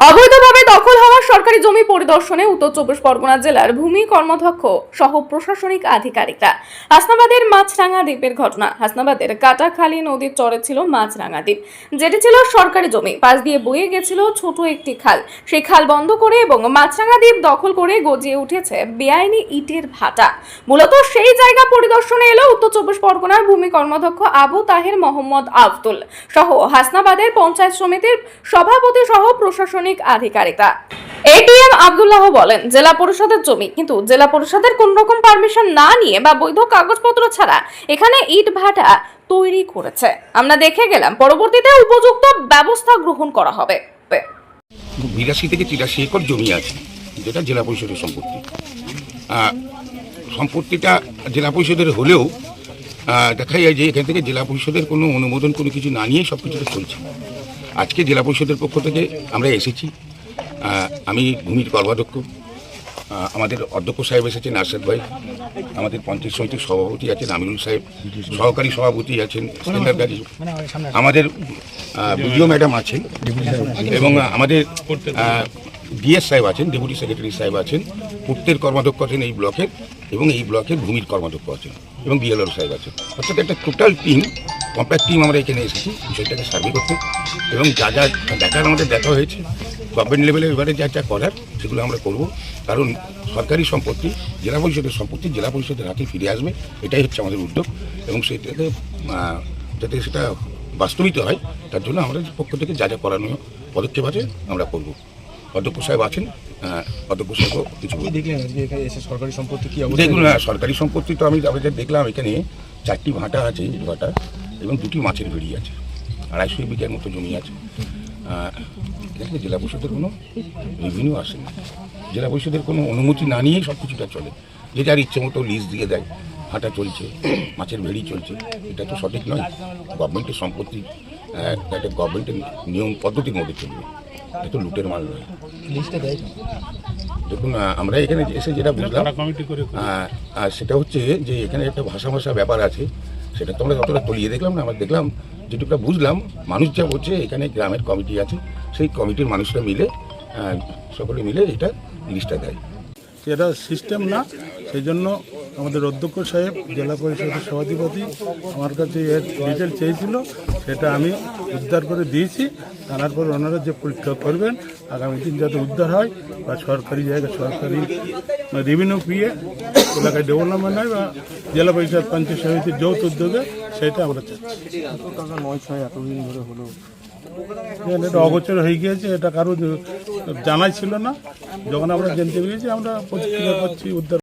অবৈধভাবে দখল হওয়া সরকারি জমি পরিদর্শনে উত্তর চব্বিশ পরগনা জেলার ভূমি কর্মধ্যক্ষ সহ প্রশাসনিক আধিকারিকরা। হাসনাবাদের মাছরাঙা দ্বীপের ঘটনা। হাসনাবাদের কাটাখালী নদীর চরে ছিল মাছরাঙা দ্বীপ। যেটি ছিল সরকারি জমি। পাশ দিয়ে বয়ে গেছিল ছোট একটি খাল। সেই খাল বন্ধ করে এবং মাছরাঙা দ্বীপ দখল করে গজিয়ে উঠেছে বেআইনি ইটের ভাটা। মূলত সেই জায়গা পরিদর্শনে এলো উত্তর চব্বিশ পরগনার ভূমি কর্মধ্যক্ষ আবু তাহের মোহাম্মদ আব্দুল সহ হাসনাবাদের পঞ্চায়েত সমিতির সভাপতি সহ প্রশাসনিক আধিকারিকরা। এটিএম আব্দুল্লাহ বলেন, জেলা পরিষদের জমি কিন্তু জেলা পরিষদের কোন রকম পারমিশন না নিয়ে বা বৈধ কাগজপত্র ছাড়া এখানে ইট ভাটা তৈরি করেছে। আমরা দেখে গেলাম, পরবর্তীতে উপযুক্ত ব্যবস্থা গ্রহণ করা হবে। বিরাশি থেকে তিরাশি একর জমি আছে, যেটা জেলা পরিষদের সম্পত্তি। সম্পত্তিটা জেলা পরিষদের হলেও দেখা যায় যে এখান থেকে জেলা পরিষদের কোনো অনুমোদন কোনো কিছু না নিয়ে সব কিছুটা চলছে। আজকে জেলা পরিষদের পক্ষ থেকে আমরা এসেছি। আমি ভূমির কর্মাধ্যক্ষ আমাদের অধ্যক্ষ সাহেব এসেছেন আরশাদ ভাই। আমাদের পঞ্চায়েত সমিতির সভাপতি আছেন আমিরুল সাহেব। সহকারী সভাপতি আছেন আমাদের বিডিও ম্যাডাম আছেন এবং আমাদের ডিএস সাহেব আছেন, ডেপুটি সেক্রেটারি সাহেব আছেন পূর্তের কর্মাধ্যক্ষ আছেন এই ব্লকের এবং এই ব্লকের ভূমির কর্মাধ্যক্ষ আছেন এবং বিএলআর সাহেব আছেন। অর্থাৎ একটা টোটাল টিম কম্প্যাক্ট টিম আমরা এখানে এসেছি বিষয়টাকে সার্ভে করতে। এবং যা যা দেখার আমাদের দেখা হয়েছে গভর্নমেন্ট লেভেলে এবারে যা যা করার সেগুলো আমরা করব। কারণ সরকারি সম্পত্তি জেলা পরিষদের সম্পত্তি জেলা পরিষদের হাতে ফিরে আসবে এটাই হচ্ছে আমাদের উদ্যোগ। এবং সেটাকে যাতে সেটা বাস্তবিত হয় তার জন্য আমাদের পক্ষ থেকে যা যা করানো পদক্ষেপ আছে আমরা করব। অধ্যক্ষ সাহেব আছেন অধ্যক্ষ সাহেবও কিছু দেখলেন আজকে এখানে এসে সরকারি সম্পত্তি কি দেখুন সরকারি সম্পত্তি তো আমি দেখলাম এখানে চারটি ভাটা আছে ভাটা। এবং দুটি মাছের ভেড়ি আছে, আড়াইশো বিঘার মতো জমি আছে। দেখলে জেলা পরিষদের কোনো রেভিনিউ আসে না। জেলা পরিষদের কোনো অনুমতি না নিয়েই সব কিছুটা চলে। যে যার ইচ্ছে মতো লিজ দিয়ে দেয় হাঁটা চলছে, মাছের ভেড়ি চলছে, এটা তো সঠিক নয়। গভর্নমেন্টের সম্পত্তি একটা গভর্নমেন্টের নিয়ম, পদ্ধতির মধ্যে চলবে। এটা তো লুটের মাল নয়। দেখুন আমরা এখানে এসে যেটা বুঝলাম আর সেটা হচ্ছে যে এখানে একটা ভাষা ভাষা ব্যাপার আছে সেটা তো আমরা যতটা তলিয়ে দেখলাম না আমরা দেখলাম যেটুকুটা বুঝলাম মানুষ যা বলছে এখানে গ্রামের কমিটি আছে সেই কমিটির মানুষরা মিলে সকলে মিলে এটা লিস্টটা দেয়। এটা সিস্টেম না সেই জন্য আমাদের অধ্যক্ষ সাহেব, জেলা পরিষদের সভাধিপতি, আমার কাছে এর ডিটেল চেয়েছিল, সেটা আমি উদ্ধার করে দিয়েছি। জানার পর ওনারা যে পরীক্ষা করবেন, আগামী দিন যাতে উদ্ধার হয়, বা সরকারি জায়গায় সরকারি রেভিনিউ পেয়ে এলাকায় ডেভেলপমেন্ট হয়, বা জেলা পরিষদ পঞ্চায়েত সমিতির যৌথ উদ্যোগে সেটা আমরা চাচ্ছি। এটা অগোচর হয়ে গিয়েছে, এটা কারও জানাই ছিল না। যখন আমরা জানতে পেরেছি, আমরা প্রতিক্রিয়া করছি, উদ্ধার